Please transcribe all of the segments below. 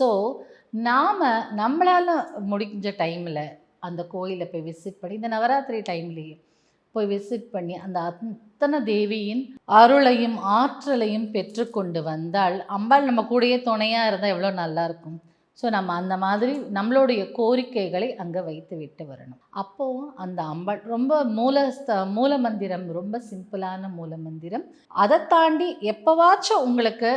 So நாம் நம்மளால் முடிஞ்ச டைமில் அந்த கோயிலை போய் விசிட் பண்ணி இந்த நவராத்திரி டைம்லேயே போய் விசிட் பண்ணி அந்த அத்தனை தேவியின் அருளையும் ஆற்றலையும் பெற்றுக்கொண்டு வந்தால் அம்பாள் நம்ம கூடயே துணையாக இருந்தால் எவ்வளோ நல்லாயிருக்கும் ஸோ நம்ம அந்த மாதிரி நம்மளுடைய கோரிக்கைகளை அங்கே வைத்து விட்டு வரணும். அப்போது அந்த அம்பாள் ரொம்ப மூலஸ்த மூல மந்திரம் ரொம்ப சிம்பிளான மூல மந்திரம் அதை தாண்டி எப்போவாச்சும் உங்களுக்கு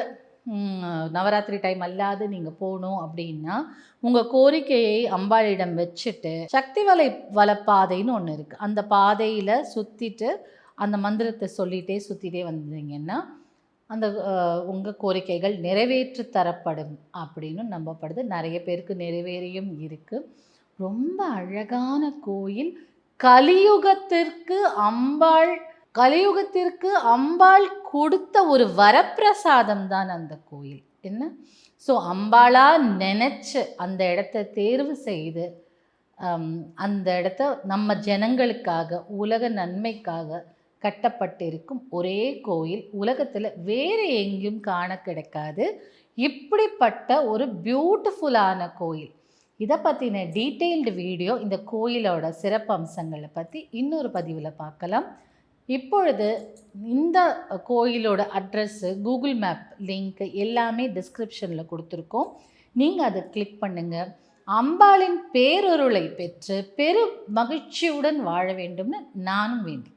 நவராத்திரி டைம் அல்லாது நீங்கள் போகணும் அப்படின்னா உங்கள் கோரிக்கையை அம்பாளிடம் வச்சுட்டு சக்தி வலை வலப்பாதைன்னு ஒன்று இருக்குது அந்த பாதையில் சுற்றிட்டு அந்த மந்திரத்தை சொல்லிகிட்டே சுற்றிட்டே வந்தீங்கன்னா அந்த உங்கள் கோரிக்கைகள் நிறைவேற்றி தரப்படும் அப்படின்னு நம்பப்படுது. நிறைய பேருக்கு நிறைவேறியும் இருக்குது ரொம்ப அழகான கோயில். கலியுகத்திற்கு அம்பாள் கலியுகத்திற்கு அம்பாள் கொடுத்த ஒரு வரப்பிரசாதம் தான் அந்த கோயில். என்ன? ஸோ அம்பாளாக நினச்சி அந்த இடத்த தேர்வு செய்து அந்த இடத்த நம்ம ஜனங்களுக்காக உலக நன்மைக்காக கட்டப்பட்டிருக்கும் ஒரே கோயில். உலகத்தில் வேறு எங்கேயும் காண கிடைக்காது. இப்படிப்பட்ட ஒரு பியூட்டிஃபுல்லான கோயில். இதை பற்றின டீட்டெயில்டு வீடியோ இந்த கோயிலோட சிறப்பம்சங்களை பற்றி இன்னொரு பதிவில் பார்க்கலாம். இப்பொழுது இந்த கோயிலோட அட்ரஸ்ஸு கூகுள் மேப் லிங்க் எல்லாமே டிஸ்கிரிப்ஷனில் கொடுத்துருக்கோம். நீங்கள் அதை கிளிக் பண்ணுங்கள் அம்பாளின் பேரொருளை பெற்று பெரு மகிழ்ச்சியுடன் வாழ வேண்டும்னு நானும் வேண்டிக்கிறேன்.